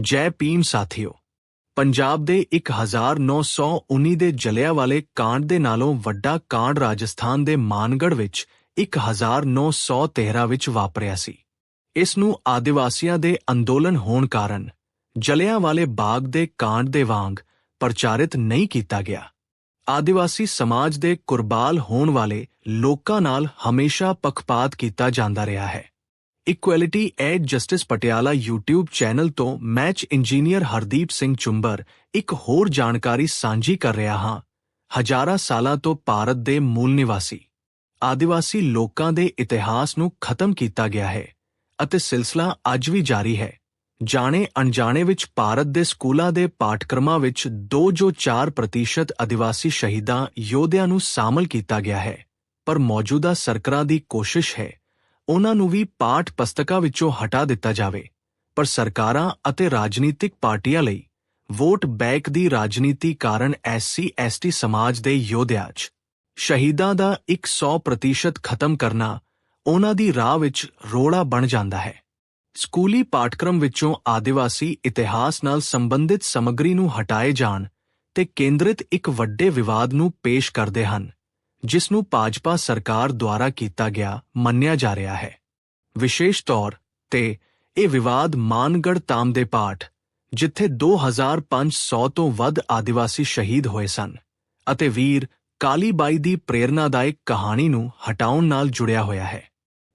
ਜੈ ਭੀਮ ਸਾਥੀਓ, ਪੰਜਾਬ ਦੇ 1919 ਦੇ ਜਲਿਆਂਵਾਲੇ ਕਾਂਡ ਦੇ ਨਾਲੋਂ ਵੱਡਾ ਕਾਂਡ ਰਾਜਸਥਾਨ ਦੇ ਮਾਨਗੜ੍ਹ ਵਿੱਚ 1913 ਵਿੱਚ ਵਾਪਰਿਆ ਸੀ। ਇਸ ਨੂੰ ਆਦਿਵਾਸੀਆਂ ਦੇ ਅੰਦੋਲਨ ਹੋਣ ਕਾਰਨ ਜਲਿਆਂਵਾਲੇ ਬਾਗ ਦੇ ਕਾਂਡ ਦੇ ਵਾਂਗ ਪ੍ਰਚਾਰਿਤ ਨਹੀਂ ਕੀਤਾ ਗਿਆ। ਆਦਿਵਾਸੀ ਸਮਾਜ ਦੇ ਕੁਰਬਾਲ ਹੋਣ ਵਾਲੇ ਲੋਕਾਂ ਨਾਲ ਹਮੇਸ਼ਾ ਪੱਖਪਾਤ ਕੀਤਾ ਜਾਂਦਾ ਰਿਹਾ ਹੈ। Equality and justice Patiala YouTube channel ਤੋਂ ਮੈਚ ਇੰਜੀਨੀਅਰ ਹਰਦੀਪ ਸਿੰਘ ਚੁੰਬਰ ਇੱਕ ਹੋਰ ਜਾਣਕਾਰੀ ਸਾਂਝੀ ਕਰ ਰਿਹਾ ਹਾਂ। ਹਜ਼ਾਰਾਂ ਸਾਲਾਂ ਤੋਂ ਭਾਰਤ ਦੇ ਮੂਲ ਨਿਵਾਸੀ, ਆਦਿਵਾਸੀ ਲੋਕਾਂ ਦੇ ਇਤਿਹਾਸ ਨੂੰ ਖਤਮ ਕੀਤਾ ਗਿਆ ਹੈ ਅਤੇ ਸਿਲਸਿਲਾ ਅੱਜ ਵੀ ਜਾਰੀ ਹੈ। ਜਾਣੇ ਅਣਜਾਣੇ ਵਿੱਚ ਭਾਰਤ ਦੇ ਸਕੂਲਾਂ ਦੇ ਪਾਠਕ੍ਰਮਾਂ ਵਿੱਚ 2 ਜੋ 4% ਆਦਿਵਾਸੀ ਸ਼ਹੀਦਾਂ ਯੋਧਿਆਂ ਨੂੰ ਸ਼ਾਮਲ ਕੀਤਾ ਗਿਆ ਹੈ, ਪਰ ਮੌਜੂਦਾ ਸਰਕਾਰਾਂ ਦੀ ਕੋਸ਼ਿਸ਼ ਹੈ ਉਹਨਾਂ ਨੂੰ ਵੀ ਪਾਠ ਪੁਸਤਕਾਂ ਵਿੱਚੋਂ ਹਟਾ ਦਿੱਤਾ ਜਾਵੇ। ਪਰ ਸਰਕਾਰਾਂ ਅਤੇ ਰਾਜਨੀਤਿਕ ਪਾਰਟੀਆਂ ਲਈ ਵੋਟ ਬੈਂਕ ਦੀ ਰਾਜਨੀਤੀ ਕਾਰਨ ਐਸਸੀ, ਐਸਟੀ ਸਮਾਜ ਦੇ ਯੋਧਿਆਂ 'ਚ ਸ਼ਹੀਦਾਂ ਦਾ 100% ਖਤਮ ਕਰਨਾ ਉਹਨਾਂ ਦੀ ਰਾਹ ਵਿੱਚ ਰੋੜਾ ਬਣ ਜਾਂਦਾ ਹੈ। ਸਕੂਲੀ ਪਾਠਕ੍ਰਮ ਵਿੱਚੋਂ ਆਦਿਵਾਸੀ ਇਤਿਹਾਸ ਨਾਲ ਸੰਬੰਧਿਤ ਸਮੱਗਰੀ ਨੂੰ ਹਟਾਏ ਜਾਣ ਤੇ ਕੇਂਦਰਿਤ ਇੱਕ ਵੱਡੇ ਵਿਵਾਦ ਨੂੰ ਪੇਸ਼ ਕਰਦੇ ਹਨ। ਜਿਸ ਨੂੰ ਭਾਜਪਾ ਸਰਕਾਰ ਦੁਆਰਾ ਕੀਤਾ ਗਿਆ, ਮੰਨਿਆ ਜਾ ਰਿਹਾ ਹੈ। ਵਿਸ਼ੇਸ਼ ਤੌਰ ਤੇ ਇਹ ਵਿਵਾਦ ਮਾਨਗੜ ਤਾਮ ਦੇ ਪਾਠ, ਜਿੱਥੇ 2500 ਤੋਂ ਵੱਧ ਆਦਿਵਾਸੀ ਸ਼ਹੀਦ ਹੋਏ ਸਨ ਅਤੇ ਵੀਰ ਕਾਲੀਬਾਈ ਦੀ ਪ੍ਰੇਰਨਾਦਾਇਕ ਕਹਾਣੀ ਨੂੰ ਹਟਾਉਣ ਨਾਲ ਜੁੜਿਆ ਹੋਇਆ ਹੈ।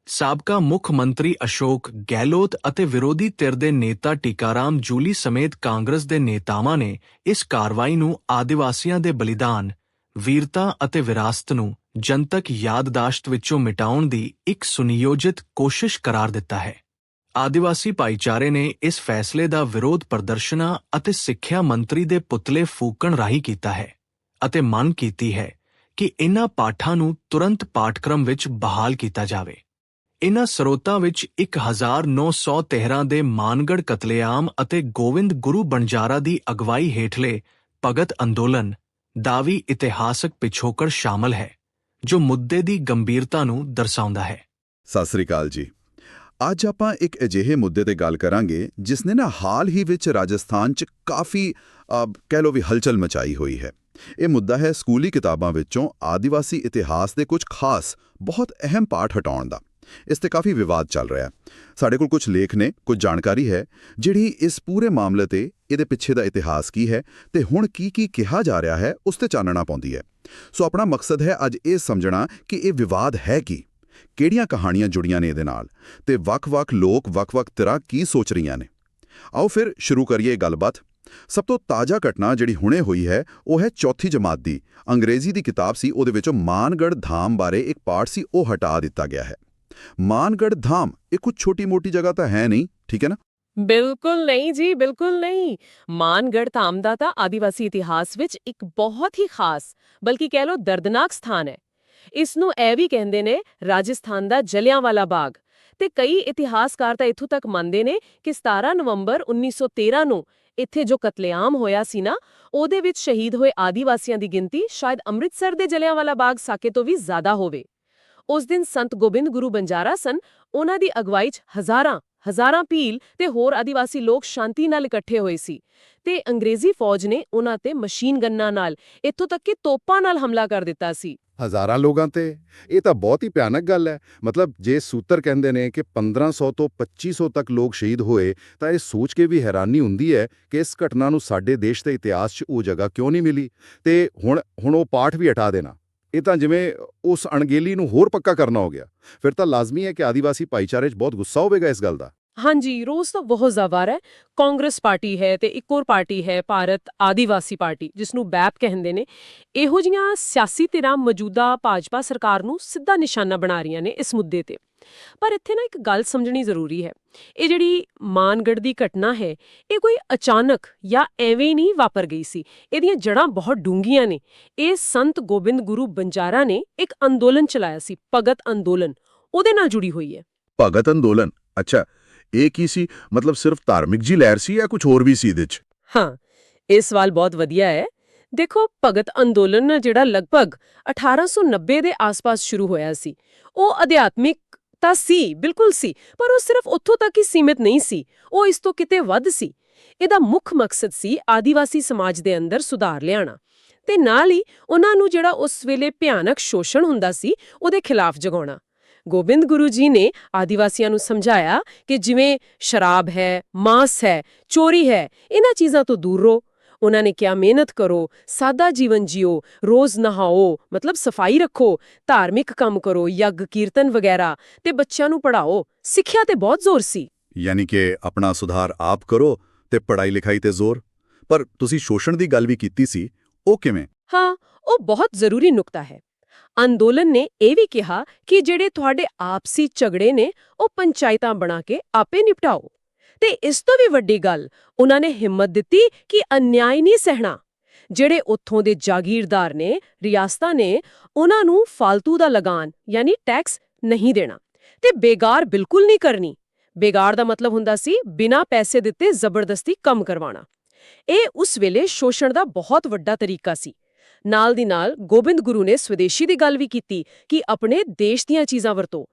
ਸਾਬਕਾ ਮੁੱਖ ਮੰਤਰੀ ਅਸ਼ੋਕ ਗਹਿਲੋਤ ਅਤੇ ਵਿਰੋਧੀ ਧਿਰ ਦੇ ਨੇਤਾ ਟਿਕਾਰਾਮ ਜੂਲੀ ਸਮੇਤ ਕਾਂਗਰਸ ਦੇ ਨੇਤਾਵਾਂ ਨੇ ਇਸ ਕਾਰਵਾਈ ਨੂੰ ਆਦਿਵਾਸੀਆਂ ਦੇ ਬਲੀਦਾਨ ਵੀਰਤਾ ਅਤੇ ਵਿਰਾਸਤ ਨੂੰ ਜਨਤਕ ਯਾਦਦਾਸ਼ਤ ਵਿੱਚੋਂ ਮਿਟਾਉਣ ਦੀ ਇੱਕ ਸੁਨਿਯੋਜਿਤ ਕੋਸ਼ਿਸ਼ ਕਰਾਰ ਦਿੱਤਾ ਹੈ। ਆਦਿਵਾਸੀ ਭਾਈਚਾਰੇ ਨੇ ਇਸ ਫੈਸਲੇ ਦਾ ਵਿਰੋਧ ਪ੍ਰਦਰਸ਼ਨਾਂ ਅਤੇ ਸਿੱਖਿਆ ਮੰਤਰੀ ਦੇ ਪੁਤਲੇ ਫੂਕਣ ਰਾਹੀਂ ਕੀਤਾ ਹੈ ਅਤੇ ਮੰਗ ਕੀਤੀ ਹੈ ਕਿ ਇਨ੍ਹਾਂ ਪਾਠਾਂ ਨੂੰ ਤੁਰੰਤ ਪਾਠਕ੍ਰਮ ਵਿੱਚ ਬਹਾਲ ਕੀਤਾ ਜਾਵੇ। ਇਨ੍ਹਾਂ ਸਰੋਤਾਂ ਵਿੱਚ 1913 ਦੇ ਮਾਨਗੜ ਕਤਲੇਆਮ ਅਤੇ ਗੋਵਿੰਦ ਗੁਰੂ ਬਣਜਾਰਾ ਦੀ ਅਗਵਾਈ ਹੇਠਲੇ ਭਗਤ ਅੰਦੋਲਨ ਦਾਵੀ ਇਤਿਹਾਸਕ ਪਿਛੋਕੜ ਸ਼ਾਮਲ ਹੈ, ਜੋ ਮੁੱਦੇ ਦੀ ਗੰਭੀਰਤਾ ਨੂੰ ਦਰਸਾਉਂਦਾ ਹੈ। ਸਤਿ ਸ੍ਰੀ ਅਕਾਲ ਜੀ। ਅੱਜ ਆਪਾਂ ਇੱਕ ਅਜਿਹੇ ਮੁੱਦੇ ਤੇ ਗੱਲ ਕਰਾਂਗੇ, ਜਿਸ ਨੇ ਨਾ ਹਾਲ ਹੀ ਵਿੱਚ ਰਾਜਸਥਾਨ 'ਚ ਕਾਫੀ ਕਹਿ ਲੋ ਵੀ ਹਲਚਲ ਮਚਾਈ ਹੋਈ ਹੈ। ਇਹ ਮੁੱਦਾ ਹੈ ਸਕੂਲੀ ਕਿਤਾਬਾਂ ਵਿੱਚੋਂ ਆਦੀਵਾਸੀ ਇਤਿਹਾਸ ਦੇ ਕੁਝ ਖਾਸ, ਬਹੁਤ ਅਹਿਮ ਪਾਠ ਹਟਾਉਣ ਦਾ। ਇਸ ਤੇ ਕਾਫੀ ਵਿਵਾਦ ਚੱਲ ਰਿਹਾ ਹੈ। ਸਾਡੇ ਕੋਲ ਕੁਝ ਲੇਖ ਨੇ, ਕੁਝ ਜਾਣਕਾਰੀ ਹੈ, ਜਿਹੜੀ ਇਸ ਪੂਰੇ ਮਾਮਲੇ ਤੇ ਇਹਦੇ ਪਿੱਛੇ ਦਾ ਇਤਿਹਾਸ ਕੀ ਹੈ ਤੇ ਹੁਣ ਕੀ ਕੀ ਕਿਹਾ ਜਾ ਰਿਹਾ ਹੈ, ਉਸ ਤੇ ਚਾਨਣਾ ਪਾਉਂਦੀ ਹੈ। ਸੋ ਆਪਣਾ ਮਕਸਦ ਹੈ ਅੱਜ ਇਹ ਸਮਝਣਾ ਕਿ ਇਹ ਵਿਵਾਦ ਹੈ ਕੀ, ਕਿਹੜੀਆਂ ਕਹਾਣੀਆਂ ਜੁੜੀਆਂ ਨੇ ਇਹਦੇ ਨਾਲ ਤੇ ਵੱਖ-ਵੱਖ ਲੋਕ ਵੱਖ-ਵੱਖ ਤਰ੍ਹਾਂ ਕੀ ਸੋਚ ਰਹੀਆਂ ਨੇ। ਆਓ ਫਿਰ ਸ਼ੁਰੂ ਕਰੀਏ ਗੱਲਬਾਤ। ਸਭ ਤੋਂ ਤਾਜ਼ਾ ਘਟਨਾ ਜਿਹੜੀ ਹੁਣੇ ਹੋਈ ਹੈ, ਉਹ ਹੈ ਚੌਥੀ ਜਮਾਤ ਦੀ। ਅੰਗਰੇਜ਼ੀ ਦੀ ਕਿਤਾਬ ਸੀ, ਉਹਦੇ ਵਿੱਚੋਂ ਮਾਨਗੜ ਧਾਮ ਬਾਰੇ ਇੱਕ ਪਾਠ ਸੀ, ਉਹ ਹਟਾ ਦਿੱਤਾ ਗਿਆ ਹੈ। ਮਾਨਗੜ ਧਾਮ ਇਹ ਕੁਝ ਛੋਟੀ-ਮੋਟੀ ਜਗ੍ਹਾ ਤਾਂ ਹੈ ਨਹੀਂ ਠੀਕ ਹੈ ਨਾ ਬਿਲਕੁਲ ਨਹੀਂ ਜੀ ਬਿਲਕੁਲ ਨਹੀਂ ਮਾਨਗੜ ਧਾਮ ਦਾ ਤਾਂ ਆਦੀਵਾਸੀ ਇਤਿਹਾਸ ਵਿੱਚ ਇੱਕ ਬਹੁਤ ਹੀ ਖਾਸ ਬਲਕਿ ਕਹਿ ਲਓ ਦਰਦਨਾਕ ਸਥਾਨ ਹੈ ਇਸ ਨੂੰ ਇਹ ਵੀ ਕਹਿੰਦੇ ਨੇ ਰਾਜਸਥਾਨ ਦਾ ਜਲਿਆਂਵਾਲਾ ਬਾਗ ਤੇ ਕਈ ਇਤਿਹਾਸਕਾਰ ਤਾਂ ਇਥੋਂ ਤੱਕ ਮੰਨਦੇ ਨੇ ਕਿ 17 ਨਵੰਬਰ 1913 ਨੂੰ ਇੱਥੇ ਜੋ ਕਤਲੇਆਮ ਹੋਇਆ ਸੀ ਨਾ ਉਹਦੇ ਵਿੱਚ ਸ਼ਹੀਦ ਹੋਏ ਆਦੀਵਾਸੀਆਂ ਦੀ ਗਿਣਤੀ ਸ਼ਾਇਦ ਅੰਮ੍ਰਿਤਸਰ ਦੇ ਜਲਿਆਂਵਾਲਾ ਬਾਗ ਸਾਕੇ ਤੋਂ ਵੀ ਜ਼ਿਆਦਾ ਹੋਵੇ ਉਸ ਦਿਨ ਸੰਤ ਗੋਬਿੰਦ ਗੁਰੂ ਬੰਜਾਰਾ ਸਨ। ਉਹਨਾਂ ਦੀ ਅਗਵਾਈ 'ਚ ਹਜ਼ਾਰਾਂ ਹਜ਼ਾਰਾਂ ਭੀਲ ਤੇ ਹੋਰ ਆਦੀਵਾਸੀ ਲੋਕ ਸ਼ਾਂਤੀ ਨਾਲ ਇਕੱਠੇ ਹੋਏ ਸੀ ਤੇ ਅੰਗਰੇਜ਼ੀ ਫੌਜ ਨੇ ਉਹਨਾਂ ਤੇ ਮਸ਼ੀਨ ਗੰਨਾਂ ਨਾਲ ਇੱਥੋਂ ਤੱਕ ਕਿ ਤੋਪਾਂ ਨਾਲ ਹਮਲਾ ਕਰ ਦਿੱਤਾ ਸੀ। ਹਜ਼ਾਰਾਂ ਲੋਕਾਂ ਤੇ? ਇਹ ਤਾਂ ਬਹੁਤ ਹੀ ਭਿਆਨਕ ਗੱਲ ਹੈ। ਮਤਲਬ ਜੇ ਸੂਤਰ ਕਹਿੰਦੇ ਨੇ ਕਿ 1500 ਤੋਂ 2500 ਤੱਕ ਲੋਕ ਸ਼ਹੀਦ ਹੋਏ, ਤਾਂ ਇਹ ਸੋਚ ਕੇ ਵੀ ਹੈਰਾਨੀ ਹੁੰਦੀ ਹੈ ਕਿ ਇਸ ਘਟਨਾ ਨੂੰ ਸਾਡੇ ਦੇਸ਼ ਦੇ ਇਤਿਹਾਸ 'ਚ ਉਹ ਜਗ੍ਹਾ ਕਿਉਂ ਨਹੀਂ ਮਿਲੀ? ਤੇ ਹੁਣ ਹੁਣ ਉਹ ਪਾਠ ਵੀ ਹਟਾ ਦੇਣਾ। ਇਹ ਤਾਂ ਜਿਵੇਂ ਉਸ ਅਣਗੇਲੀ ਨੂੰ ਹੋਰ ਪੱਕਾ ਕਰਨਾ ਹੋ ਗਿਆ। ਫਿਰ ਤਾਂ ਲਾਜ਼ਮੀ ਹੈ ਕਿ ਆਦੀਵਾਸੀ ਭਾਈਚਾਰੇ 'ਚ ਬਹੁਤ ਗੁੱਸਾ ਹੋਵੇਗਾ ਇਸ ਗੱਲ ਦਾ। ਹਾਂਜੀ ਰੋਜ਼ ਤਾਂ ਬਹੁਤ ਜ਼ਵਾਰ ਹੈ। ਕਾਂਗਰਸ ਪਾਰਟੀ ਹੈ ਤੇ ਇੱਕ ਹੋਰ ਪਾਰਟੀ ਹੈ, ਭਾਰਤ ਆਦੀਵਾਸੀ ਪਾਰਟੀ ਜਿਸ ਨੂੰ ਬੈਪ ਕਹਿੰਦੇ ਨੇ। ਇਹੋ ਜੀਆਂ ਸਿਆਸੀ ਧਿਰਾਂ ਮੌਜੂਦਾ ਭਾਜਪਾ ਸਰਕਾਰ ਨੂੰ ਸਿੱਧਾ ਨਿਸ਼ਾਨਾ ਬਣਾ ਰਹੀਆਂ ਨੇ ਇਸ ਮੁੱਦੇ ਤੇ। ਪਰ ਇੱਥੇ ਨਾ ਇੱਕ ਗੱਲ ਸਮਝਣੀ ਜ਼ਰੂਰੀ ਹੈ। ਇਹ ਜਿਹੜੀ ਮਾਨਗੜ ਦੀ ਘਟਨਾ ਹੈ ਇਹ ਕੋਈ ਅਚਾਨਕ ਜਾਂ ਐਵੇਂ ਹੀ ਨਹੀਂ ਵਾਪਰ ਗਈ ਸੀ। ਇਹਦੀਆਂ ਜੜ੍ਹਾਂ ਬਹੁਤ ਡੂੰਘੀਆਂ ਨੇ। ਇਹ ਸੰਤ ਗੋਬਿੰਦ ਗੁਰੂ ਬੰਜਾਰਾ ਨੇ ਇੱਕ ਅੰਦੋਲਨ ਚਲਾਇਆ ਸੀ ਭਗਤ ਅੰਦੋਲਨ। ਉਹਦੇ ਨਾਲ ਜੁੜੀ ਹੋਈ ਹੈ। ਭਗਤ ਅੰਦੋਲਨ? ਅੱਛਾ ਇਹ ਕੀ ਸੀ? ਮਤਲਬ ਸਿਰਫ ਧਾਰਮਿਕ ਜੀ ਲਹਿਰ ਸੀ ਜਾਂ ਕੁਝ ਹੋਰ ਵੀ ਸੀ ਇਹਦੇ 'ਚ? ਹਾਂ ਇਹ ਸਵਾਲ ਬਹੁਤ ਵਧੀਆ ਹੈ। ਦੇਖੋ ਭਗਤ ਅੰਦੋਲਨ ਜਿਹੜਾ ਲਗਭਗ 1890 ਦੇ ਆਸ-ਪਾਸ ਸ਼ੁਰੂ ਹੋਇਆ ਸੀ। ਉਹ ਅਧਿਆਤਮਿਕ ਤਾਂ ਸੀ, ਬਿਲਕੁਲ ਸੀ, ਪਰ ਉਹ ਸਿਰਫ ਉੱਥੋਂ ਤੱਕ ਹੀ ਸੀਮਿਤ ਨਹੀਂ ਸੀ, ਉਹ ਇਸ ਤੋਂ ਕਿਤੇ ਵੱਧ ਸੀ। ਇਹਦਾ ਮੁੱਖ ਮਕਸਦ ਸੀ ਆਦੀਵਾਸੀ ਸਮਾਜ ਦੇ ਅੰਦਰ ਸੁਧਾਰ ਲਿਆਣਾ ਤੇ ਨਾਲ ਹੀ ਉਹਨਾਂ ਨੂੰ ਜਿਹੜਾ ਉਸ ਵੇਲੇ ਭਿਆਨਕ ਸ਼ੋਸ਼ਣ ਹੁੰਦਾ ਸੀ, ਉਹਦੇ ਖਿਲਾਫ ਜਗਾਉਣਾ। ਗੋਬਿੰਦ ਗੁਰੂ ਜੀ ਨੇ ਆਦੀਵਾਸੀਆਂ ਨੂੰ ਸਮਝਾਇਆ ਕਿ ਜਿਵੇਂ ਸ਼ਰਾਬ ਹੈ, ਮਾਸ ਹੈ, ਚੋਰੀ ਹੈ, ਇਹਨਾਂ ਚੀਜ਼ਾਂ ਤੋਂ ਦੂਰ ਰਹੋ ਉਹਨਾਂ ਨੇ ਕਿਹਾ ਮਿਹਨਤ ਕਰੋ ਸਾਦਾ ਜੀਵਨ ਜਿਓ ਰੋਜ਼ ਨਹਾਓ ਮਤਲਬ ਸਫ਼ਾਈ ਰੱਖੋ ਧਾਰਮਿਕ ਕੰਮ ਕਰੋ ਯੱਗ ਕੀਰਤਨ ਵਗੈਰਾ ਤੇ ਬੱਚਿਆਂ ਨੂੰ ਪੜ੍ਹਾਓ। ਸਿੱਖਿਆ ਤੇ ਬਹੁਤ ਜ਼ੋਰ ਸੀ। ਯਾਨੀ ਕਿ ਆਪਣਾ ਸੁਧਾਰ ਆਪ ਕਰੋ ਤੇ ਪੜ੍ਹਾਈ ਲਿਖਾਈ ਤੇ ਜ਼ੋਰ। ਪਰ ਤੁਸੀਂ ਸ਼ੋਸ਼ਣ ਦੀ ਗੱਲ ਵੀ ਕੀਤੀ ਸੀ ਉਹ ਕਿਵੇਂ? ਹਾਂ ਉਹ ਬਹੁਤ ਜ਼ਰੂਰੀ ਨੁਕਤਾ ਹੈ। ਅੰਦੋਲਨ ਨੇ ਇਹ ਵੀ ਕਿਹਾ ਕਿ ਜਿਹੜੇ ਤੁਹਾਡੇ ਆਪਸੀ ਝਗੜੇ ਨੇ ਉਹ ਪੰਚਾਇਤਾਂ ਬਣਾ ਕੇ ਆਪੇ ਨਿਪਟਾਓ। ਤੇ ਇਸ ਤੋਂ ਵੀ ਵੱਡੀ ਗੱਲ, ਉਹਨਾਂ ਨੇ ਹਿੰਮਤ ਦਿੱਤੀ ਕਿ ਅਨਿਆਏ ਨਹੀਂ ਸਹਿਣਾ। ਜਿਹੜੇ ਉੱਥੋਂ ਦੇ ਜਾਗੀਰਦਾਰ ਨੇ, ਰਿਆਸਤਾਂ ਨੇ, ਉਹਨਾਂ ਨੂੰ ਫालतू ਦਾ ਲਗਾਨ, ਯਾਨੀ ਟੈਕਸ ਨਹੀਂ ਦੇਣਾ ਤੇ ਬੇਗਾਰ ਬਿਲਕੁਲ ਨਹੀਂ ਕਰਨੀ। ਬੇਗਾਰ ਦਾ ਮਤਲਬ ਹੁੰਦਾ ਸੀ ਬਿਨਾਂ ਪੈਸੇ ਦਿੱਤੇ ਜ਼ਬਰਦਸਤੀ ਕੰਮ ਕਰਵਾਉਣਾ। ਇਹ ਉਸ ਵੇਲੇ ਸ਼ੋਸ਼ਣ ਦਾ ਬਹੁਤ ਵੱਡਾ ਤਰੀਕਾ ਸੀ। ਨਾਲ ਦੀ ਨਾਲ ਗੋਬਿੰਦ ਗੁਰੂ ਨੇ ਸਵਦੇਸ਼ੀ ਦੀ ਗੱਲ ਵੀ ਕੀਤੀ ਕਿ ਆਪਣੇ ਦੇਸ਼ ਦੀਆਂ ਚੀਜ਼ਾਂ ਵਰਤੋ।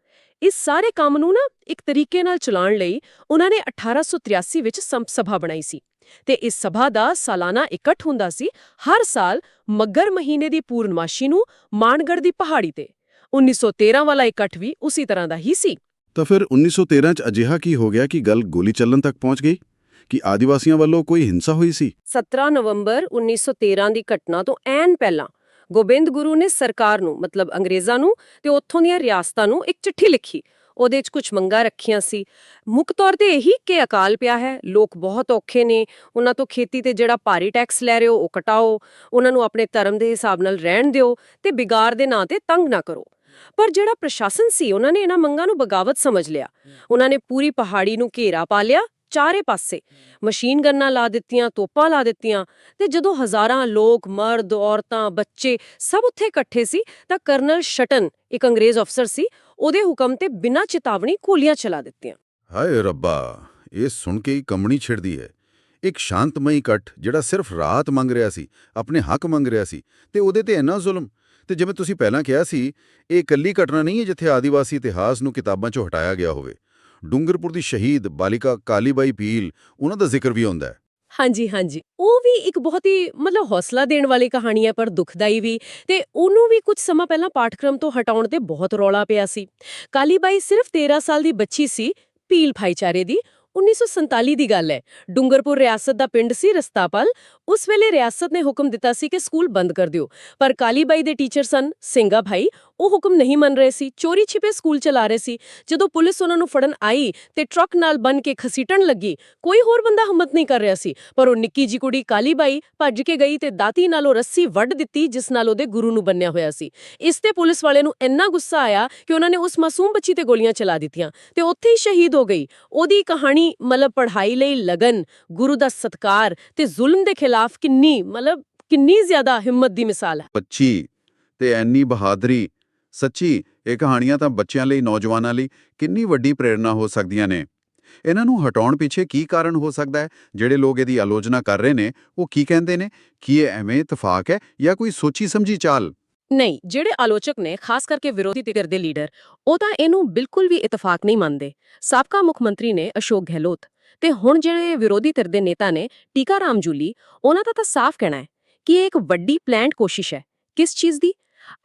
ਇਸ ਸਾਰੇ ਕੰਮ ਨੂੰ ਨਾ ਇੱਕ ਤਰੀਕੇ ਨਾਲ ਚਲਾਉਣ ਲਈ ਉਹਨਾਂ ਨੇ 1883 ਵਿੱਚ ਸੰਪ ਸਭਾ ਬਣਾਈ ਸੀ। ਤੇ ਇਸ ਸਭਾ ਦਾ ਸਾਲਾਨਾ ਇਕੱਠ ਹੁੰਦਾ ਸੀ ਹਰ ਸਾਲ ਮੱਗਰ ਮਹੀਨੇ ਦੀ ਪੂਰਨਮਾਸ਼ੀ ਨੂੰ ਮਾਨਗੜ ਦੀ ਪਹਾੜੀ ਤੇ। 1913 ਵਾਲਾ ਇਕੱਠ ਵੀ ਉਸੇ ਤਰ੍ਹਾਂ ਦਾ ਹੀ ਸੀ। ਤਾਂ ਫਿਰ 1913 ਚ ਅਜਿਹਾ ਕੀ ਹੋ ਗਿਆ ਕਿ ਗੱਲ ਗੋਲੀ ਚੱਲਣ ਤੱਕ ਪਹੁੰਚ ਗਈ? ਕਿ ਆਦੀਵਾਸੀਆਂ ਵੱਲੋਂ ਕੋਈ ਹਿੰਸਾ ਹੋਈ ਸੀ? 17 ਨਵੰਬਰ 1913 ਦੀ ਘਟਨਾ ਤੋਂ ਐਨ ਪਹਿਲਾਂ ਗੋਬਿੰਦ ਗੁਰੂ ਨੇ ਸਰਕਾਰ ਨੂੰ ਮਤਲਬ ਅੰਗਰੇਜ਼ਾਂ ਨੂੰ ਤੇ ਉੱਥੋਂ ਦੀਆਂ ਰਿਆਸਤਾਂ ਨੂੰ ਇੱਕ ਚਿੱਠੀ ਲਿਖੀ। ਉਹਦੇ 'ਚ ਕੁਝ ਮੰਗਾਂ ਰੱਖੀਆਂ ਸੀ। ਮੁੱਖ ਤੌਰ ਤੇ ਇਹੀ ਕਿ ਅਕਾਲ ਪਿਆ ਹੈ ਲੋਕ ਬਹੁਤ ਔਖੇ ਨੇ ਉਹਨਾਂ ਤੋਂ ਖੇਤੀ ਤੇ ਜਿਹੜਾ ਭਾਰੀ ਟੈਕਸ ਲੈ ਰਹੇ ਹੋ ਉਹ ਕਟਾਓ ਉਹਨਾਂ ਨੂੰ ਆਪਣੇ ਧਰਮ ਦੇ ਹਿਸਾਬ ਨਾਲ ਰਹਿਣ ਦਿਓ ਤੇ ਬਿਗਾਰ ਦੇ ਨਾਂ ਤੇ ਤੰਗ ਨਾ ਕਰੋ। ਪਰ ਜਿਹੜਾ ਪ੍ਰਸ਼ਾਸਨ ਸੀ ਉਹਨਾਂ ਨੇ ਇਹਨਾਂ ਮੰਗਾਂ ਨੂੰ ਬਗਾਵਤ ਸਮਝ ਲਿਆ। ਉਹਨਾਂ ਨੇ ਪੂਰੀ ਪਹਾੜੀ ਨੂੰ ਘੇਰਾ ਪਾ ਲਿਆ ਚਾਰੇ ਪਾਸੇ। ਮਸ਼ੀਨ ਗੰਨਾਂ ਲਾ ਦਿੱਤੀਆਂ, ਤੋਪਾਂ ਲਾ ਦਿੱਤੀਆਂ ਤੇ ਜਦੋਂ ਹਜ਼ਾਰਾਂ ਲੋਕ, ਮਰਦ, ਔਰਤਾਂ, ਬੱਚੇ ਸਭ ਉੱਥੇ ਇਕੱਠੇ ਸੀ ਤਾਂ ਕਰਨਲ ਸ਼ਟਨ, ਇੱਕ ਅੰਗਰੇਜ਼ ਅਫਸਰ ਸੀ, ਉਹਦੇ ਹੁਕਮ ਤੇ ਬਿਨਾਂ ਚੇਤਾਵਨੀ ਗੋਲੀਆਂ ਚਲਾ ਦਿੱਤੀਆਂ। ਹਾਏ ਰੱਬਾ, ਇਹ ਸੁਣ ਕੇ ਹੀ ਕੰਬਣੀ ਛਿੜਦੀ ਹੈ। ਇੱਕ ਸ਼ਾਂਤਮਈ ਇਕੱਠ ਜਿਹੜਾ ਸਿਰਫ ਰਾਹਤ ਮੰਗ ਰਿਹਾ ਸੀ, ਆਪਣੇ ਹੱਕ ਮੰਗ ਰਿਹਾ ਸੀ ਤੇ ਉਹਦੇ ਤੇ ਇੰਨਾ ਜ਼ੁਲਮ। ਤੇ ਜਿਵੇਂ ਤੁਸੀਂ ਪਹਿਲਾਂ ਕਿਹਾ ਸੀ, ਇਹ ਇਕੱਲੀ ਘਟਨਾ ਨਹੀਂ ਹੈ ਜਿੱਥੇ ਆਦੀਵਾਸੀ ਇਤਿਹਾਸ ਨੂੰ ਕਿਤਾਬਾਂ 'ਚੋਂ ਹਟਾਇਆ ਗਿਆ ਹੋਵੇ। ਡੂੰਗਰਪੁਰ ਦੀ ਸ਼ਹੀਦ ਬਾਲਿਕਾ ਕਾਲੀਬਾਈ ਪੀਲ ਉਹਨਾਂ ਦਾ ਜ਼ਿਕਰ ਵੀ ਹੁੰਦਾ ਹੈ। ਹਾਂਜੀ ਹਾਂਜੀ। ਉਹ ਵੀ ਇੱਕ ਬਹੁਤ ਹੀ ਮਤਲਬ ਹੌਸਲਾ ਦੇਣ ਵਾਲੀ ਕਹਾਣੀ ਹੈ, ਪਰ ਦੁਖਦਾਈ ਵੀ। ਤੇ ਉਹਨੂੰ ਵੀ ਕੁਝ ਸਮਾਂ ਪਹਿਲਾਂ ਪਾਠਕ੍ਰਮ ਤੋਂ ਹਟਾਉਣ ਤੇ ਬਹੁਤ ਰੌਲਾ ਪਿਆ ਸੀ। ਕਾਲੀਬਾਈ ਸਿਰਫ 13 ਸਾਲ ਦੀ ਬੱਚੀ ਸੀ ਪੀਲ ਭਾਈਚਾਰੇ ਦੀ। 1947 ਦੀ ਗੱਲ ਹੈ। ਡੂੰਗਰਪੁਰ ਰਿਆਸਤ ਦਾ ਪਿੰਡ ਸੀ ਰਸਤਾਪਲ। ਉਸ ਵੇਲੇ ਰਿਆਸਤ ਨੇ ਹੁਕਮ ਦਿੱਤਾ ਸੀ ਕਿ ਸਕੂਲ ਬੰਦ ਕਰ ਦਿਓ। ਪਰ ਕਾਲੀਬਾਈ ਦੇ ਟੀਚਰ ਸਨ ਸਿੰਘਾ ਭਾਈ। ਉਹ ਹੁਕਮ ਨਹੀਂ ਮੰਨ ਰਹੇ ਸੀ, ਚੋਰੀ ਛਿਪੇ ਸਕੂਲ ਚਲਾ ਰਹੇ ਸੀ। ਜਦੋਂ ਪੁਲਿਸ ਉਹਨਾਂ ਨੂੰ ਫੜਨ ਆਈ ਤੇ ਟਰੱਕ ਨਾਲ ਬੰਨ ਕੇ ਖਸੀਟਣ ਲੱਗੀ, ਕੋਈ ਹੋਰ ਬੰਦਾ ਹਿੰਮਤ ਨਹੀਂ ਕਰ ਰਿਹਾ ਸੀ। ਪਰ ਉਹ ਨਿੱਕੀ ਜੀ ਕੁੜੀ ਕਾਲੀਬਾਈ ਭੱਜ ਕੇ ਗਈ ਤੇ ਦਾਤੀ ਨਾਲ ਉਹ ਰੱਸੀ ਵੱਢ ਦਿੱਤੀ, ਜਿਸ ਨਾਲ ਉਹਦੇ ਗੁਰੂ ਨੂੰ ਬੰਨਿਆ ਹੋਇਆ ਸੀ। ਇਸ ਤੇ ਪੁਲਿਸ ਵਾਲੇ ਨੂੰ ਇੰਨਾ ਗੁੱਸਾ ਆਇਆ ਕਿ ਉਹਨਾਂ ਨੇ ਉਸ ਮਾਸੂਮ ਬੱਚੀ ਤੇ ਗੋਲੀਆਂ ਚਲਾ ਦਿੱਤੀਆਂ ਤੇ ਉੱਥੇ ਹੀ ਸ਼ਹੀਦ ਹੋ ਗਈ। ਉਹਦੀ ਕਹਾਣੀ ਮਤਲਬ ਪੜ੍ਹਾਈ ਲਈ ਲਗਨ, ਗੁਰੂ ਦਾ ਸਤਕਾਰ ਤੇ ਜ਼ੁਲਮ ਦੇ ਖਿਲਾਫ ਕਿੰਨੀ, ਮਤਲਬ ਕਿੰਨੀ ਜ਼ਿਆਦਾ ਹਿੰਮਤ ਦੀ ਮਿਸਾਲ ਹੈ। ਪੱਚੀ ਤੇ ਐਨੀ ਬਹਾਦਰੀ ਸੱਚੀ, ਇਹ ਕਹਾਣੀਆਂ ਤਾਂ ਬੱਚਿਆਂ ਲਈ, ਨੌਜਵਾਨਾਂ ਲਈ ਕਿੰਨੀ ਵੱਡੀ ਪ੍ਰੇਰਣਾ ਹੋ ਸਕਦੀਆਂ ਨੇ। ਇਹਨਾਂ ਨੂੰ ਹਟਾਉਣ ਪਿੱਛੇ ਕੀ ਕਾਰਨ ਹੋ ਸਕਦਾ ਹੈ? ਜਿਹੜੇ ਲੋਕ ਇਹਦੀ ਆਲੋਚਨਾ ਕਰ ਰਹੇ ਨੇ, ਉਹ ਕੀ ਕਹਿੰਦੇ ਨੇ? ਕੀ ਇਹ ਐਵੇਂ ਇਤਫਾਕ ਹੈ ਜਾਂ ਕੋਈ ਸੋਚੀ ਸਮਝੀ ਚਾਲ? ਨਹੀਂ, ਜਿਹੜੇ ਆਲੋਚਕ ਨੇ, ਖਾਸ ਕਰਕੇ ਵਿਰੋਧੀ ਧਿਰ ਦੇ ਲੀਡਰ, ਉਹ ਤਾਂ ਇਹਨੂੰ ਬਿਲਕੁਲ ਵੀ ਇਤਫਾਕ ਨਹੀਂ ਮੰਨਦੇ। ਸਾਬਕਾ ਮੁੱਖ ਮੰਤਰੀ ਨੇ ਅਸ਼ੋਕ ਗਹਿਲੋਤ ਤੇ ਹੁਣ ਜਿਹੜੇ ਵਿਰੋਧੀ ਧਿਰ ਦੇ ਨੇਤਾ ਨੇ ਟੀਕਾ ਰਾਮ ਜੂਲੀ, ਉਹਨਾਂ ਦਾ ਤਾਂ ਸਾਫ਼ ਕਹਿਣਾ ਹੈ ਕਿ ਇਹ ਇੱਕ ਵੱਡੀ ਪਲਾਨਡ ਕੋਸ਼ਿਸ਼ ਹੈ। ਕਿਸ ਚੀਜ਼ ਦੀ?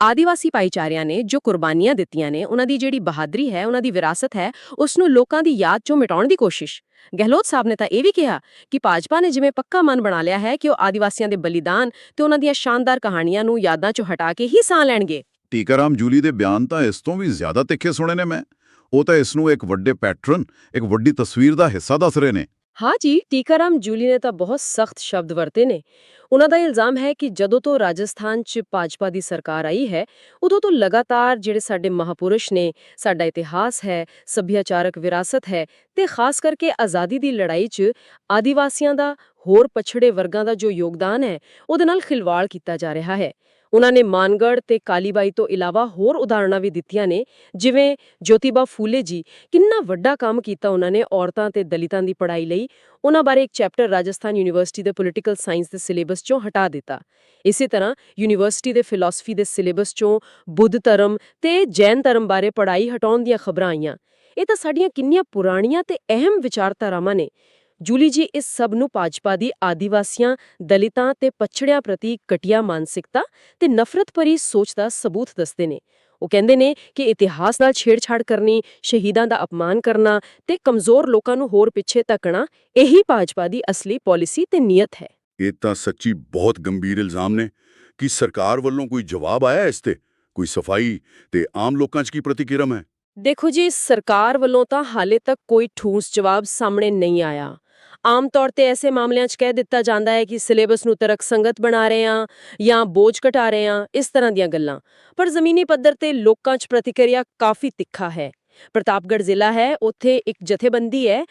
ਆਦੀਵਾਸੀ ਭਾਈਚਾਰਿਆਂ ਨੇ ਜੋ ਕੁਰਬਾਨੀਆਂ ਦਿੱਤੀਆਂ ਨੇ, ਉਹਨਾਂ ਦੀ ਜਿਹੜੀ ਬਹਾਦਰੀ ਹੈ, ਉਹਨਾਂ ਦੀ ਵਿਰਾਸਤ ਹੈ ਉਸ ਨੂੰ ਲੋਕਾਂ ਦੀ ਯਾਦ ਚੋਂ ਮਿਟਾਉਣ ਦੀ ਕੋਸ਼ਿਸ਼। ਗਹਿਲੋਤ ਸਾਹਿਬ ਨੇ ਤਾਂ ਇਹ ਵੀ ਕਿਹਾ ਕਿ ਭਾਜਪਾ ਨੇ ਜਿਵੇਂ ਪੱਕਾ ਮਨ ਬਣਾ ਲਿਆ ਹੈ ਕਿ ਉਹ ਆਦੀਵਾਸੀਆਂ ਦੇ ਬਲੀਦਾਨ ਤੇ ਉਹਨਾਂ ਦੀਆਂ ਸ਼ਾਨਦਾਰ ਕਹਾਣੀਆਂ ਨੂੰ ਯਾਦਾਂ ਚੋਂ ਹਟਾ ਕੇ ਹੀ ਸਾਹ ਲੈਣਗੇ। ਟੀਕਾਰਾਮ ਜੂਲੀ ਦੇ ਬਿਆਨ ਤਾਂ ਇਸ ਤੋਂ ਵੀ ਜ਼ਿਆਦਾ ਤਿੱਖੇ ਸੁਣੇ ਨੇ ਮੈਂ। ਉਹ ਤਾਂ ਇਸ ਨੂੰ ਇੱਕ ਵੱਡੇ ਪੈਟਰਨ, ਇੱਕ ਵੱਡੀ ਤਸਵੀਰ ਦਾ ਹਿੱਸਾ ਦੱਸ ਰਹੇ ਨੇ। ਹਾਂ ਜੀ ਟੀਕਾਰਾਮ ਜੂਲੀ ਨੇ ਤਾਂ ਬਹੁਤ ਸਖਤ ਸ਼ਬਦ ਵਰਤੇ ਨੇ ਉਹਨਾਂ ਦਾ ਇਲਜ਼ਾਮ ਹੈ ਕਿ ਜਦੋਂ ਤੋਂ ਰਾਜਸਥਾਨ 'ਚ ਭਾਜਪਾ ਦੀ ਸਰਕਾਰ ਆਈ ਹੈ ਉਦੋਂ ਤੋਂ ਲਗਾਤਾਰ ਜਿਹੜੇ ਸਾਡੇ ਮਹਾਪੁਰਸ਼ ਨੇ ਸਾਡਾ ਇਤਿਹਾਸ ਹੈ ਸੱਭਿਆਚਾਰਕ ਵਿਰਾਸਤ ਹੈ ਤੇ ਖਾਸ ਕਰਕੇ ਆਜ਼ਾਦੀ ਦੀ ਲੜਾਈ 'ਚ ਆਦੀਵਾਸੀਆਂ ਦਾ ਹੋਰ ਪਛੜੇ ਵਰਗਾਂ ਦਾ ਜੋ ਯੋਗਦਾਨ ਹੈ ਉਹਦੇ ਨਾਲ ਖਿਲਵਾੜ ਕੀਤਾ ਜਾ ਰਿਹਾ ਹੈ ਉਹਨਾਂ ਨੇ ਮਾਨਗੜ ਤੇ ਕਾਲੀਬਾਈ ਤੋਂ ਇਲਾਵਾ ਹੋਰ ਉਦਾਹਰਣਾਂ ਵੀ ਦਿੱਤੀਆਂ ਨੇ, ਜਿਵੇਂ ਜੋਤੀਬਾ ਫੂਲੇ ਜੀ, ਕਿੰਨਾ ਵੱਡਾ ਕੰਮ ਕੀਤਾ ਉਹਨਾਂ ਨੇ ਔਰਤਾਂ ਤੇ ਦਲਿਤਾਂ ਦੀ ਪੜ੍ਹਾਈ ਲਈ, ਉਹਨਾਂ ਬਾਰੇ ਇੱਕ ਚੈਪਟਰ ਰਾਜਸਥਾਨ ਯੂਨੀਵਰਸਿਟੀ ਦੇ ਪੋਲਿਟੀਕਲ ਸਾਇੰਸ ਦੇ ਸਿਲੇਬਸ ਚੋਂ ਹਟਾ ਦਿੱਤਾ। ਇਸੇ ਤਰ੍ਹਾਂ ਯੂਨੀਵਰਸਿਟੀ ਦੇ ਫਿਲਾਸਫੀ ਦੇ ਸਿਲੇਬਸ ਚੋਂ ਬੁੱਧ ਧਰਮ ਤੇ ਜੈਨ ਧਰਮ ਬਾਰੇ ਪੜ੍ਹਾਈ ਹਟਾਉਣ ਦੀਆਂ ਖਬਰਾਂ ਆਈਆਂ। ਇਹ ਤਾਂ ਸਾਡੀਆਂ ਕਿੰਨੀਆਂ ਪੁਰਾਣੀਆਂ ਤੇ ਅਹਿਮ ਵਿਚਾਰਧਾਰਾਵਾਂ ਨੇ। ਜੂਲੀ ਜੀ ਇਸ ਸਭ ਨੂੰ ਭਾਜਪਾ ਦੀ ਆਦੀਵਾਸੀਆਂ ਦਲਿਤਾਂ ਤੇ ਪਛੜਿਆਂ ਪ੍ਰਤੀ ਘਟੀਆ ਮਾਨਸਿਕਤਾ ਤੇ ਨਫ਼ਰਤ ਭਰੀ ਸੋਚ ਦਾ ਸਬੂਤ ਦੱਸਦੇ ਨੇ। ਉਹ ਕਹਿੰਦੇ ਨੇ ਕਿ ਇਤਿਹਾਸ ਨਾਲ ਛੇੜਛਾੜ ਕਰਨੀ ਸ਼ਹੀਦਾਂ ਦਾ ਅਪਮਾਨ ਕਰਨਾ ਤੇ ਕਮਜ਼ੋਰ ਲੋਕਾਂ ਨੂੰ ਹੋਰ ਪਿੱਛੇ ਧੱਕਣਾ ਇਹੀ ਭਾਜਪਾ ਦੀ ਅਸਲੀ ਪਾਲਿਸੀ ਤੇ ਨੀਅਤ ਹੈ। ਇਹ ਤਾਂ ਸੱਚੀ ਬਹੁਤ ਗੰਭੀਰ ਇਲਜ਼ਾਮ ਨੇ ਕਿ ਸਰਕਾਰ ਵੱਲੋਂ ਕੋਈ ਜਵਾਬ ਆਇਆ ਇਸ ਤੇ? ਕੋਈ ਸਫ਼ਾਈ ਤੇ ਆਮ ਲੋਕਾਂ 'ਚ ਕੀ ਪ੍ਰਤੀਕਿਰਮ ਹੈ? ਦੇਖੋ ਜੀ ਸਰਕਾਰ ਵੱਲੋਂ ਤਾਂ ਹਾਲੇ ਤੱਕ ਕੋਈ ਠੋਸ ਜਵਾਬ ਸਾਹਮਣੇ ਨਹੀਂ ਆਇਆ। ਆਮ ਤੌਰ ਤੇ ਐਸੇ ਮਾਮਲਿਆਂ 'ਚ ਕਹਿ ਦਿੱਤਾ ਜਾਂਦਾ ਹੈ ਕਿ ਸਿਲੇਬਸ ਨੂੰ ਤਰਕ ਸੰਗਤ ਬਣਾ ਰਹੇ ਹਾਂ ਜਾਂ ਬੋਝ ਘਟਾ ਰਹੇ ਹਾਂ, ਇਸ ਤਰ੍ਹਾਂ ਦੀਆਂ ਗੱਲਾਂ। ਪਰ ਜ਼ਮੀਨੀ ਪੱਧਰ ਤੇ ਲੋਕਾਂ 'ਚ ਪ੍ਰਤੀਕਿਰਿਆ ਕਾਫੀ ਤਿੱਖਾ ਹੈ। ਪ੍ਰਤਾਪਗੜ੍ਹ ਜ਼ਿਲ੍ਹਾ ਹੈ, ਉੱਥੇ ਇੱਕ ਜਥੇਬੰਦੀ ਹੈ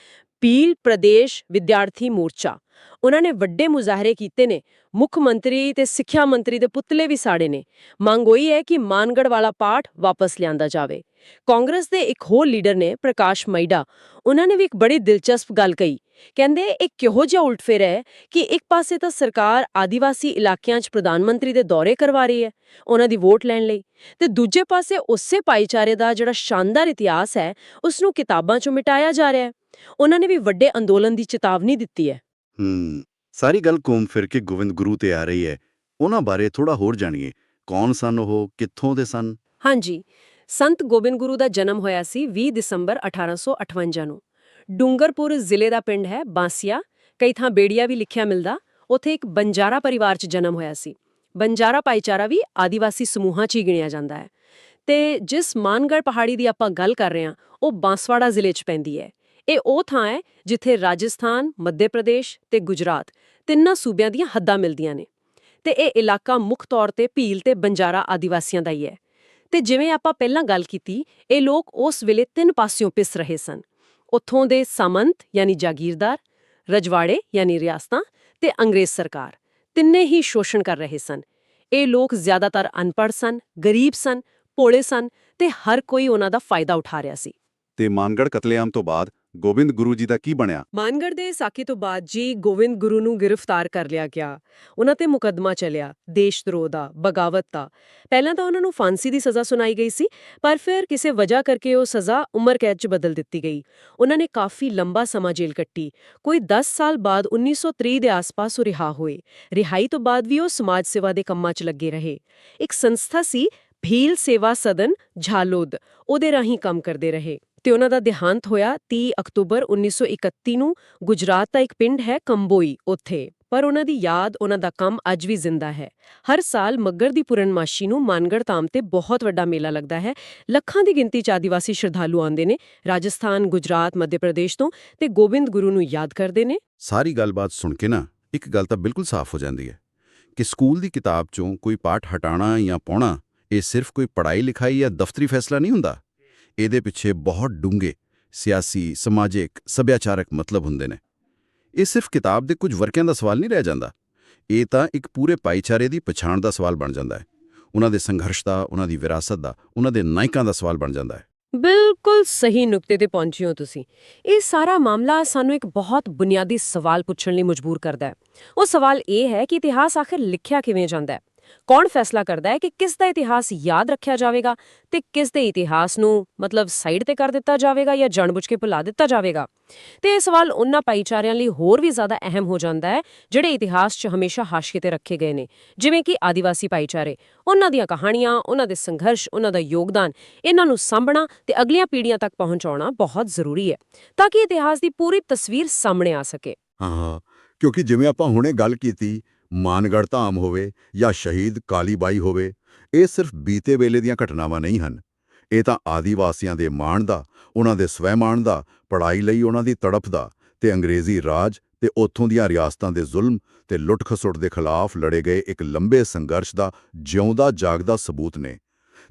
ਪੀਲ ਪ੍ਰਦੇਸ਼ ਵਿਦਿਆਰਥੀ ਮੋਰਚਾ। ਉਹਨਾਂ ਨੇ ਵੱਡੇ ਮੁਜ਼ਾਹਰੇ ਕੀਤੇ ਨੇ। ਮੁੱਖ ਮੰਤਰੀ ਤੇ ਸਿੱਖਿਆ ਮੰਤਰੀ ਦੇ ਪੁਤਲੇ ਵੀ ਸਾੜੇ ਨੇ। ਮੰਗ ਹੋਈ ਹੈ ਕਿ ਮਾਨਗੜ ਵਾਲਾ ਪਾਠ ਵਾਪਸ ਲਿਆਂਦਾ ਜਾਵੇ। ਕਾਂਗਰਸ ਦੇ ਇੱਕ ਹੋਰ ਲੀਡਰ ਨੇ ਪ੍ਰਕਾਸ਼ ਮਈਡਾ। ਉਹਨਾਂ ਨੇ ਵੀ ਇੱਕ ਬੜੀ ਦਿਲਚਸਪ ਗੱਲ ਕਹੀ। ਕਹਿੰਦੇ, ਇਹ ਕਿਹੋ ਜਿਹਾ ਉਲਟਫੇਰ ਹੈ ਕਿ ਇੱਕ ਪਾਸੇ ਤਾਂ ਸਰਕਾਰ ਆਦੀਵਾਸੀ ਇਲਾਕਿਆਂ 'ਚ ਪ੍ਰਧਾਨ ਮੰਤਰੀ ਦੇ ਦੌਰੇ ਕਰਵਾ ਰਹੀ ਹੈ ਉਹਨਾਂ ਦੀ ਵੋਟ ਲੈਣ ਲਈ ਤੇ ਦੂਜੇ ਪਾਸੇ ਉਸੇ ਭਾਈਚਾਰੇ ਦਾ ਜਿਹੜਾ ਸ਼ਾਨਦਾਰ ਇਤਿਹਾਸ ਹੈ ਉਸ ਨੂੰ ਕਿਤਾਬਾਂ 'ਚੋਂ ਮਿਟਾਇਆ ਜਾ ਰਿਹਾ ਹੈ। ਉਹਨਾਂ ਨੇ ਵੀ ਵੱਡੇ ਅੰਦੋਲਨ ਦੀ ਚੇਤਾਵਨੀ ਦਿੱਤੀ ਹੈ। ਹੂੰ ਸਾਰੀ ਗੱਲ ਘੁੰਮ ਫਿਰ ਕੇ ਗੋਬਿੰਦ ਗੁਰੂ ਤੇ ਆ ਰਹੀ ਹੈ। ਉਹਨਾਂ ਬਾਰੇ ਥੋੜਾ ਹੋਰ ਜਾਣੀਏ। ਕੌਣ ਸਨ ਉਹ? ਕਿੱਥੋਂ ਦੇ ਸਨ? ਹਾਂਜੀ ਸੰਤ ਗੋਬਿੰਦ ਗੁਰੂ ਦਾ ਜਨਮ ਹੋਇਆ ਸੀ 20 ਦਸੰਬਰ 1858 ਨੂੰ। ਡੂੰਗਰਪੁਰ ਜ਼ਿਲ੍ਹੇ ਦਾ ਪਿੰਡ ਹੈ ਬਾਂਸੀਆ। ਕਈ ਥਾਂ ਬੇੜੀਆ ਵੀ ਲਿਖਿਆ ਮਿਲਦਾ। ਉੱਥੇ ਇੱਕ ਬੰਜਾਰਾ ਪਰਿਵਾਰ 'ਚ ਜਨਮ ਹੋਇਆ ਸੀ। ਬੰਜਾਰਾ ਭਾਈਚਾਰਾ ਵੀ ਆਦੀਵਾਸੀ ਸਮੂਹਾਂ 'ਚ ਹੀ ਗਿਣਿਆ ਜਾਂਦਾ ਹੈ। ਤੇ ਜਿਸ ਮਾਨਗੜ ਪਹਾੜੀ ਦੀ ਆਪਾਂ ਗੱਲ ਕਰ ਰਹੇ ਹਾਂ ਉਹ ਬਾਂਸਵਾੜਾ ਜ਼ਿਲ੍ਹੇ 'ਚ ਪੈਂਦੀ ਹੈ। ਇਹ ਉਹ ਥਾਂ ਹੈ ਜਿੱਥੇ ਰਾਜਸਥਾਨ, ਮੱਧ ਪ੍ਰਦੇਸ਼ ਤੇ ਗੁਜਰਾਤ ਤਿੰਨਾਂ ਸੂਬਿਆਂ ਦੀਆਂ ਹੱਦਾਂ ਮਿਲਦੀਆਂ ਨੇ। ਤੇ ਇਹ ਇਲਾਕਾ ਮੁੱਖ ਤੌਰ ਤੇ ਭੀਲ ਤੇ ਬੰਜਾਰਾ ਆਦੀਵਾਸੀਆਂ ਦਾ ਹੀ ਹੈ। ਤੇ ਜਿਵੇਂ ਆਪਾਂ ਪਹਿਲਾਂ ਗੱਲ ਕੀਤੀ, ਇਹ ਲੋਕ ਉਸ ਵੇਲੇ ਤਿੰਨ ਪਾਸਿਓਂ ਪਿਸ ਰਹੇ ਸਨ। ਉੱਥੋਂ ਦੇ ਸਾਮੰਤ ਯਾਨੀ ਜਾਗੀਰਦਾਰ, ਰਜਵਾੜੇ ਯਾਨੀ ਰਿਆਸਤਾਂ ਤੇ ਅੰਗਰੇਜ਼ ਸਰਕਾਰ ਤਿੰਨੇ ਹੀ ਸ਼ੋਸ਼ਣ ਕਰ ਰਹੇ ਸਨ। ਇਹ ਲੋਕ ਜ਼ਿਆਦਾਤਰ ਅਨਪੜ੍ਹ ਸਨ, ਗਰੀਬ ਸਨ, ਭੋਲੇ ਸਨ ਤੇ ਹਰ ਕੋਈ ਉਹਨਾਂ ਦਾ ਫਾਇਦਾ ਉਠਾ ਰਿਹਾ ਸੀ। ਤੇ ਮਾਨਗੜ ਕਤਲੇਆਮ ਤੋਂ ਬਾਅਦ ਗੋਬਿੰਦ ਗੁਰੂ ਜੀ ਦਾ ਕੀ ਬਣਿਆ? ਮਾਨਗੜ ਦੇ ਸਾਕੇ ਤੋਂ ਬਾਅਦ ਜੀ ਗੋਬਿੰਦ ਗੁਰੂ ਨੂੰ ਗ੍ਰਿਫਤਾਰ ਕਰ ਲਿਆ ਗਿਆ। ਉਹਨਾਂ ਤੇ ਮੁਕੱਦਮਾ ਚੱਲਿਆ ਦੇਸ਼ਦਰੋਹ ਦਾ, ਬਗਾਵਤ ਦਾ। ਪਹਿਲਾਂ ਤਾਂ ਉਹਨਾਂ ਨੂੰ ਫਾਂਸੀ ਦੀ ਸਜ਼ਾ ਸੁਣਾਈ ਗਈ ਸੀ, ਪਰ ਫਿਰ ਕਿਸੇ ਵਜ੍ਹਾ ਕਰਕੇ ਉਹ ਸਜ਼ਾ ਉਮਰ ਕੈਦ 'ਚ ਬਦਲ ਦਿੱਤੀ ਗਈ। ਉਹਨਾਂ ਨੇ ਕਾਫੀ ਲੰਬਾ ਸਮਾਂ ਜੇਲ੍ਹ ਕੱਟੀ। ਕੋਈ 10 ਸਾਲ ਬਾਅਦ 1930 ਦੇ ਆਸ-ਪਾਸ ਉਹ ਰਿਹਾ ਹੋਏ। ਰਿਹਾਈ ਤੋਂ ਬਾਅਦ ਵੀ ਉਹ ਸਮਾਜ ਸੇਵਾ ਦੇ ਕੰਮਾਂ 'ਚ ਲੱਗੇ ਰਹੇ। ਇੱਕ ਸੰਸਥਾ ਸੀ ਭੀਲ ਸੇਵਾ ਸਦਨ, ਝਾਲੋਦ। ਉਹਦੇ ਰਾਹੀਂ ਕੰਮ ਕਰਦੇ ਰਹੇ। ਤੇ ਉਹਨਾਂ ਦਾ ਦੇਹਾਂਤ ਹੋਇਆ 30 ਅਕਤੂਬਰ 1931 ਨੂੰ। ਗੁਜਰਾਤ ਦਾ ਇੱਕ ਪਿੰਡ ਹੈ ਕੰਬੋਈ ਉੱਥੇ। ਪਰ ਉਹਨਾਂ ਦੀ ਯਾਦ, ਉਹਨਾਂ ਦਾ ਕੰਮ ਅੱਜ ਵੀ ਜ਼ਿੰਦਾ ਹੈ। ਹਰ ਸਾਲ ਮੱਗਰ ਦੀ ਪੂਰਨਮਾਸ਼ੀ ਨੂੰ ਮਾਨਗੜ ਧਾਮ ਤੇ ਬਹੁਤ ਵੱਡਾ ਮੇਲਾ ਲੱਗਦਾ ਹੈ। ਲੱਖਾਂ ਦੀ ਗਿਣਤੀ ਚ ਆਦੀਵਾਸੀ ਸ਼ਰਧਾਲੂ ਆਉਂਦੇ ਨੇ। ਰਾਜਸਥਾਨ, ਗੁਜਰਾਤ, ਮੱਧ ਪ੍ਰਦੇਸ਼ ਤੋਂ ਤੇ ਗੋਬਿੰਦ ਗੁਰੂ ਨੂੰ ਯਾਦ ਕਰਦੇ ਨੇ। ਸਾਰੀ ਗੱਲਬਾਤ ਸੁਣ ਕੇ ਨਾ ਇੱਕ ਗੱਲ ਤਾਂ ਬਿਲਕੁਲ ਸਾਫ਼ ਹੋ ਜਾਂਦੀ ਹੈ ਕਿ ਸਕੂਲ ਦੀ ਕਿਤਾਬ ਚੋਂ ਕੋਈ ਪਾਠ ਹਟਾਣਾ ਜਾਂ ਪਾਉਣਾ ਇਹ ਸਿਰਫ ਕੋਈ ਪੜ੍ਹਾਈ ਲਿਖਾਈ ਜਾਂ ਦਫ਼ਤਰੀ ਫੈਸਲਾ ਨਹੀਂ ਹੁੰਦਾ। ਇਹਦੇ ਪਿੱਛੇ ਬਹੁਤ ਡੂੰਘੇ, ਸਿਆਸੀ, ਸਮਾਜਿਕ, ਸੱਭਿਆਚਾਰਕ ਮਤਲਬ ਹੁੰਦੇ ਨੇ। ਇਹ ਸਿਰਫ ਕਿਤਾਬ ਦੇ ਕੁਝ ਵਰਕਿਆਂ ਦਾ ਸਵਾਲ ਨਹੀਂ ਰਹਿ ਜਾਂਦਾ। ਇਹ ਤਾਂ ਇੱਕ ਪੂਰੇ ਭਾਈਚਾਰੇ ਦੀ ਪਛਾਣ ਦਾ ਸਵਾਲ ਬਣ ਜਾਂਦਾ ਹੈ। ਉਹਨਾਂ ਦੇ ਸੰਘਰਸ਼ ਦਾ, ਉਹਨਾਂ ਦੀ ਵਿਰਾਸਤ ਦਾ, ਉਹਨਾਂ ਦੇ ਨਾਇਕਾਂ ਦਾ ਸਵਾਲ ਬਣ ਜਾਂਦਾ ਹੈ। ਬਿਲਕੁਲ ਸਹੀ ਨੁਕਤੇ ਤੇ ਪਹੁੰਚੇ ਹੋ ਤੁਸੀਂ। ਇਹ ਸਾਰਾ ਮਾਮਲਾ ਸਾਨੂੰ ਇੱਕ ਬਹੁਤ ਬੁਨਿਆਦੀ ਸਵਾਲ ਪੁੱਛਣ ਲਈ ਮਜਬੂਰ ਕਰਦਾ ਹੈ। ਉਹ ਸਵਾਲ ਇਹ ਹੈ ਕਿ ਇਤਿਹਾਸ ਆਖਿਰ ਲਿਖਿਆ ਕਿਵੇਂ ਜਾਂਦਾ ਹੈ? ਕੌਣ ਫੈਸਲਾ ਕਰਦਾ ਹੈ ਕਿ ਕਿਸ ਦਾ ਇਤਿਹਾਸ ਯਾਦ ਰੱਖਿਆ ਜਾਵੇਗਾ ਤੇ ਕਿਸ ਦੇ ਇਤਿਹਾਸ ਨੂੰ ਮਤਲਬ ਸਾਈਡ ਤੇ ਕਰ ਦਿੱਤਾ ਜਾਵੇਗਾ ਜਾਂ ਜਾਣਬੁੱਝ ਕੇ ਭੁਲਾ ਦਿੱਤਾ ਜਾਵੇਗਾ? ਤੇ ਇਹ ਸਵਾਲ ਉਹਨਾਂ ਭਾਈਚਾਰਿਆਂ ਲਈ ਹੋਰ ਵੀ ਜ਼ਿਆਦਾ ਅਹਿਮ ਹੋ ਜਾਂਦਾ ਹੈ, ਜਿਹੜੇ ਇਤਿਹਾਸ 'ਚ ਹਮੇਸ਼ਾ ਹਾਸ਼ੀਏ ਤੇ ਰੱਖੇ ਗਏ ਨੇ, ਜਿਵੇਂ ਕਿ ਆਦੀਵਾਸੀ ਭਾਈਚਾਰੇ। ਉਹਨਾਂ ਦੀਆਂ ਕਹਾਣੀਆਂ, ਉਹਨਾਂ ਦੇ ਸੰਘਰਸ਼, ਉਹਨਾਂ ਦਾ ਯੋਗਦਾਨ, ਇਹਨਾਂ ਨੂੰ ਸਾਂਭਣਾ ਤੇ ਅਗਲੀਆਂ ਪੀੜ੍ਹੀਆਂ ਤੱਕ ਪਹੁੰਚਾਉਣਾ ਬਹੁਤ ਜ਼ਰੂਰੀ ਹੈ, ਤਾਂ ਕਿ ਇਤਿਹਾਸ ਦੀ ਪੂਰੀ ਤਸਵੀਰ ਸਾਹਮਣੇ ਆ ਸਕੇ। ਹਾਂ, ਕਿਉਂਕਿ ਜਿਵੇਂ ਆਪਾਂ ਹੁਣੇ ਗੱਲ ਕੀਤੀ ਮਾਨਗੜ੍ਹ ਧਾਮ ਹੋਵੇ ਜਾਂ ਸ਼ਹੀਦ ਕਾਲੀਬਾਈ ਹੋਵੇ, ਇਹ ਸਿਰਫ ਬੀਤੇ ਵੇਲੇ ਦੀਆਂ ਘਟਨਾਵਾਂ ਨਹੀਂ ਹਨ। ਇਹ ਤਾਂ ਆਦੀਵਾਸੀਆਂ ਦੇ ਮਾਣ ਦਾ, ਉਹਨਾਂ ਦੇ ਸਵੈਮਾਣ ਦਾ ਪੜਾਈ ਲਈ ਉਹਨਾਂ ਦੀ ਤੜਫ ਦਾ ਤੇ ਅੰਗਰੇਜ਼ੀ ਰਾਜ ਤੇ ਉੱਥੋਂ ਦੀਆਂ ਰਿਆਸਤਾਂ ਦੇ ਜ਼ੁਲਮ ਤੇ ਲੁੱਟ-ਖਸੁੱਟ ਦੇ ਖਿਲਾਫ ਲੜੇ ਗਏ ਇੱਕ ਲੰਬੇ ਸੰਘਰਸ਼ ਦਾ ਜਿਉਂਦਾ ਜਾਗਦਾ ਸਬੂਤ ਨੇ।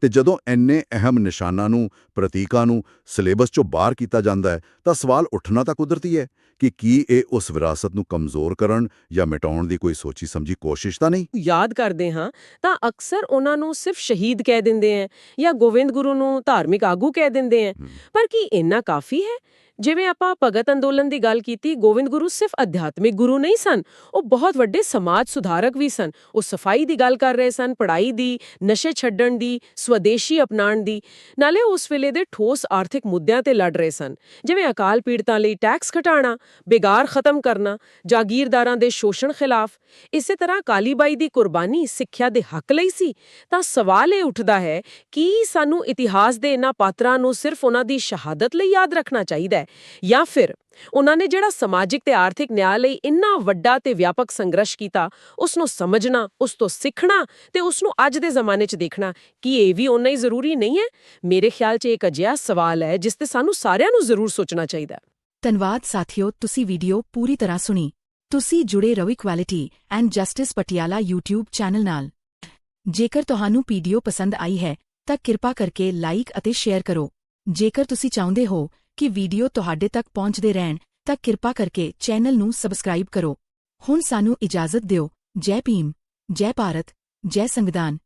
ਤੇ ਜਦੋਂ ਐਨੇ ਅਹਿਮ ਨਿਸ਼ਾਨਾਂ ਨੂੰ ਪ੍ਰਤੀਕਾਂ ਨੂੰ ਸਿਲੇਬਸ ਚੋਂ ਬਾਹਰ ਕੀਤਾ ਜਾਂਦਾ ਹੈ ਤਾਂ ਸਵਾਲ ਉੱਠਣਾ ਤਾਂ ਕੁਦਰਤੀ ਹੈ ਕਿ ਕੀ ਇਹ ਉਸ ਵਿਰਾਸਤ ਨੂੰ ਕਮਜ਼ੋਰ ਕਰਨ ਜਾਂ ਮਿਟਾਉਣ ਦੀ ਕੋਈ ਸੋਚੀ ਸਮਝੀ ਕੋਸ਼ਿਸ਼ ਤਾਂ ਨਹੀਂ? ਯਾਦ ਕਰਦੇ ਹਾਂ ਤਾਂ ਅਕਸਰ ਉਹਨਾਂ ਨੂੰ ਸਿਰਫ ਸ਼ਹੀਦ ਕਹਿ ਦਿੰਦੇ ਆ ਜਾਂ ਗੋਵਿੰਦ ਗੁਰੂ ਨੂੰ ਧਾਰਮਿਕ ਆਗੂ ਕਹਿ ਦਿੰਦੇ ਆ ਪਰ ਕੀ ਇੰਨਾ ਕਾਫੀ ਹੈ? ਜਿਵੇਂ ਆਪਾਂ ਭਗਤ ਅੰਦੋਲਨ ਦੀ ਗੱਲ ਕੀਤੀ ਗੋਬਿੰਦ ਗੁਰੂ ਸਿਰਫ ਅਧਿਆਤਮਿਕ ਗੁਰੂ ਨਹੀਂ ਸਨ, ਉਹ ਬਹੁਤ ਵੱਡੇ ਸਮਾਜ ਸੁਧਾਰਕ ਵੀ ਸਨ। ਉਹ ਸਫ਼ਾਈ ਦੀ ਗੱਲ ਕਰ ਰਹੇ ਸਨ, ਪੜ੍ਹਾਈ ਦੀ, ਨਸ਼ੇ ਛੱਡਣ ਦੀ, ਸਵਦੇਸ਼ੀ ਅਪਣਾਉਣ ਦੀ। ਨਾਲੇ ਉਸ ਵੇਲੇ ਦੇ ਠੋਸ ਆਰਥਿਕ ਮੁੱਦਿਆਂ ਤੇ ਲੜ ਰਹੇ ਸਨ, ਜਿਵੇਂ ਅਕਾਲ ਪੀੜਤਾਂ ਲਈ ਟੈਕਸ ਘਟਾਉਣਾ ਬੇਗਾਰ ਖਤਮ ਕਰਨਾ, ਜਾਗੀਰਦਾਰਾਂ ਦੇ ਸ਼ੋਸ਼ਣ ਖਿਲਾਫ। ਇਸੇ ਤਰ੍ਹਾਂ ਕਾਲੀਬਾਈ ਦੀ ਕੁਰਬਾਨੀ ਸਿੱਖਿਆ ਦੇ ਹੱਕ ਲਈ ਸੀ। ਤਾਂ ਸਵਾਲ ਇਹ ਉੱਠਦਾ ਹੈ, ਕਿ ਸਾਨੂੰ ਇਤਿਹਾਸ ਦੇ ਇਹਨਾਂ ਪਾਤਰਾਂ ਨੂੰ ਸਿਰਫ ਉਹਨਾਂ ਦੀ ਸ਼ਹਾਦਤ ਲਈ ਯਾਦ ਰੱਖਣਾ ਚਾਹੀਦਾ ਹੈ? ਜਾਂ ਫਿਰ ਉਹਨਾਂ ਨੇ ਜਿਹੜਾ ਸਮਾਜਿਕ ਤੇ ਆਰਥਿਕ ਨਿਆਂ ਲਈ ਇੰਨਾ ਵੱਡਾ ਤੇ ਵਿਆਪਕ ਸੰਘਰਸ਼ ਕੀਤਾ ਉਸ ਨੂੰ ਸਮਝਣਾ, ਉਸ ਤੋਂ ਸਿੱਖਣਾ ਤੇ ਉਸ ਨੂੰ ਅੱਜ ਦੇ ਜ਼ਮਾਨੇ 'ਚ ਦੇਖਣਾ ਕੀ ਇਹ ਵੀ ਓਨਾ ਹੀ ਜ਼ਰੂਰੀ ਨਹੀਂ ਹੈ? ਮੇਰੇ ਖਿਆਲ 'ਚ ਇੱਕ ਅਜਿਹਾ ਸਵਾਲ ਹੈ ਜਿਸ ਤੇ ਸਾਨੂੰ ਸਾਰਿਆਂ ਨੂੰ ਜ਼ਰੂਰ ਸੋਚਣਾ ਚਾਹੀਦਾ ਧੰਨਵਾਦ ਸਾਥੀਓ, ਤੁਸੀਂ ਵੀਡੀਓ ਪੂਰੀ ਤਰ੍ਹਾਂ ਸੁਣੀ। ਤੁਸੀਂ ਜੁੜੇ ਰਹੋ equality and justice Patiala YouTube channel ਨਾਲ। ਜੇਕਰ ਤੁਹਾਨੂੰ ਵੀਡੀਓ ਪਸੰਦ ਆਈ ਹੈ, ਤਾਂ ਕਿਰਪਾ ਕਰਕੇ ਲਾਈਕ ਅਤੇ ਸ਼ੇਅਰ ਕਰੋ। ਜੇਕਰ ਤੁਸੀਂ ਚਾਹੁੰਦੇ ਹੋ ਕਿ ਵੀਡੀਓ ਤੁਹਾਡੇ ਤੱਕ ਪਹੁੰਚਦੇ ਰਹਿਣ, ਤਾਂ ਕਿਰਪਾ ਕਰਕੇ ਚੈਨਲ ਨੂੰ ਸਬਸਕ੍ਰਾਈਬ ਕਰੋ। ਹੁਣ ਸਾਨੂੰ ਇਜਾਜ਼ਤ ਦਿਓ। ਜੈ ਭੀਮ, ਜੈ ਭਾਰਤ, ਜੈ ਸੰਵਿਧਾਨ।